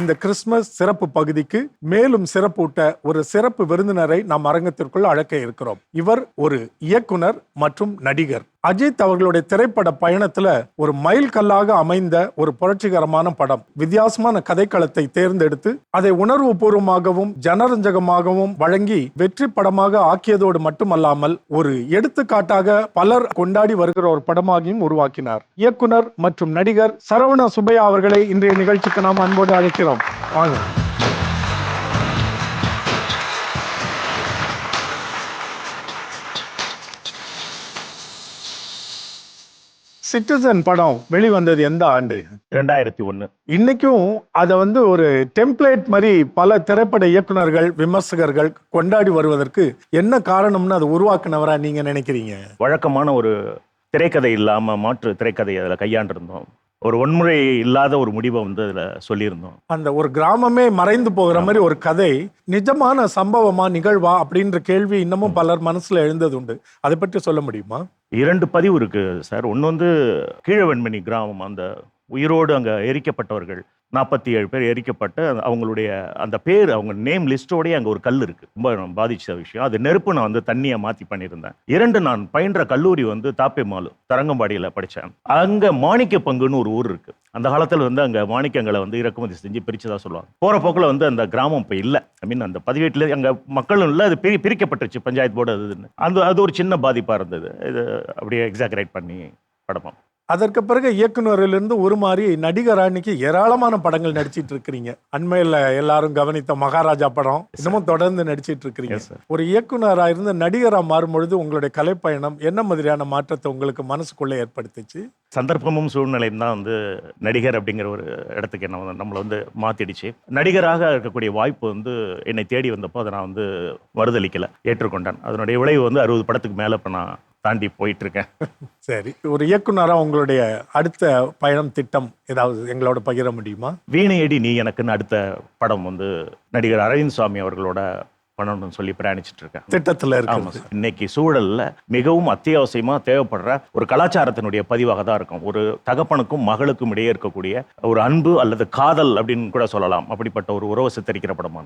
இந்த கிறிஸ்துமஸ் சிறப்பு பகுதிக்கு மேலும் சிறப்பூட்ட ஒரு சிறப்பு விருந்தினரை நாம் அரங்கத்திற்குள் அழைக்க இருக்கிறோம். இவர் ஒரு இயக்குனர் மற்றும் நடிகர். அஜித் அவர்களுடைய திரைப்பட பயணத்துல ஒரு மைல் கல்லாக அமைந்த ஒரு புரட்சிகரமான படம். வித்தியாசமான கதைக்களத்தை தேர்ந்தெடுத்து அதை உணர்வு பூர்வமாகவும் ஜனரஞ்சகமாகவும் வழங்கி வெற்றி படமாக ஆக்கியதோடு மட்டுமல்லாமல் ஒரு எடுத்துக்காட்டாக பலர் கொண்டாடி வருகிற ஒரு படமாகியும் உருவாக்கினார். இயக்குனர் மற்றும் நடிகர் சரவண சுபையா அவர்களை இன்றைய நிகழ்ச்சிக்கு நாம் அன்போடு அழைக்கிறோம். வாங்க. சிட்டிசன் படம் வெளிவந்தது எந்த ஆண்டு? ரெண்டாயிரத்தி ஒண்ணு இன்னைக்கும் அதை வந்து ஒரு டெம்ப்ளேட் மாதிரி பல திரைப்பட இயக்குனர்கள் விமர்சகர்கள் கொண்டாடி வருவதற்கு என்ன காரணம்னு அதை உருவாக்குனவரா நீங்க நினைக்கிறீங்க? வழக்கமான ஒரு திரைக்கதை இல்லாம மாற்று திரைக்கதை அதுல கையாண்டிருந்தோம். ஒரு வன்முறை இல்லாத ஒரு முடிவை வந்து அதுல சொல்லியிருந்தோம். அந்த ஒரு கிராமமே மறைந்து போகிற மாதிரி ஒரு கதை நிஜமான சம்பவமா நிகழ்வா? அப்படின்ற கேள்வி இன்னமும் பலர் மனசுல எழுந்தது உண்டு அதை பற்றி சொல்ல முடியுமா? இரண்டு பதிவு இருக்கு சார். ஒன்று வந்து கீழவெண்மணி கிராமம் அந்த உயிரோடு அங்க எரிக்கப்பட்டவர்கள். நாற்பத்தி ஏழு பேர் எரிக்கப்பட்ட அவங்களுடைய அந்த பேர் அவங்க நேம் லிஸ்டோடய அங்கே ஒரு கல் இருக்குது ரொம்ப பாதிச்ச விஷயம். அது நெருப்பு நான் வந்து தண்ணியை மாற்றி பண்ணியிருந்தேன். இரண்டு நான் பயின்ற கல்லூரி வந்து தாப்பேமாலு தரங்கம்பாடியில் படித்தேன். அங்கே மாணிக்க பங்குன்னு ஒரு ஊர் இருக்குது அந்த காலத்தில் வந்து அங்கே மாணிக்கங்களை வந்து இறக்குமதி செஞ்சு பிரித்ததாக சொல்லுவாங்க. போகிற போக்கில் வந்து அந்த கிராமம் இப்போ இல்லை. ஐ மீன் அந்த பதிவேட்டில் அங்கே மக்களும் இல்லை அது பிரி பிரிக்கப்பட்டுருச்சு பஞ்சாயத்து போர்டு அதுன்னு அந்த அது ஒரு சின்ன பாதிப்பாக இருந்தது. இது அப்படியே எக்ஸாகரேட் பண்ணி படமாக அதற்கு பிறகு இயக்குனரிலிருந்து உருமாறி நடிகர் அன்னைக்கு ஏராளமான படங்கள் நடிச்சிட்டு இருக்கிறீங்க. அண்மையில எல்லாரும் கவனித்த மகாராஜா படம் இன்னமும் தொடர்ந்து நடிச்சிட்டு இருக்கிறீங்க. ஒரு இயக்குனரா இருந்து நடிகரா மாறும் பொழுது உங்களுடைய கலைப்பயணம் என்ன மாதிரியான மாற்றத்தை உங்களுக்கு மனசுக்குள்ள ஏற்படுத்துச்சு? சந்தர்ப்பமும் சூழ்நிலையும் தான் வந்து நடிகர் அப்படிங்கிற ஒரு இடத்துக்கு என்ன வந்து நம்மளை வந்து மாத்திடுச்சு. நடிகராக இருக்கக்கூடிய வாய்ப்பு வந்து என்னை தேடி வந்தப்போ அதை நான் வந்து மறுதளிக்கல ஏற்றுக்கொண்டேன். அதனுடைய விளைவு வந்து அறுபது படத்துக்கு மேலே இப்போ நான் தாண்டி போயிட்டு இருக்கேன் சரி ஒரு இயக்குனரா உங்களுடைய அடுத்த பயணம் திட்டம் ஏதாவது எங்களோட பகிர முடியுமா? வீணையடி நீ எனக்குன்னு அடுத்த படம் வந்து நடிகர் அரவிந்த் சுவாமி அவர்களோட பண்ணணும்னு சொல்லி பிரயாணிச்சிட்டு இருக்கேன் திட்டத்துல இருக்கு. இன்னைக்கு சூழல்ல மிகவும் அத்தியாவசியமா தேவைப்படுற ஒரு கலாச்சாரத்தினுடைய பதிவாக தான் இருக்கும். ஒரு தகப்பனுக்கும் மகளுக்கும் இடையே இருக்கக்கூடிய ஒரு அன்பு அல்லது காதல் அப்படின்னு கூட சொல்லலாம். அப்படிப்பட்ட ஒரு உறவை சித்தரிக்கிற படமா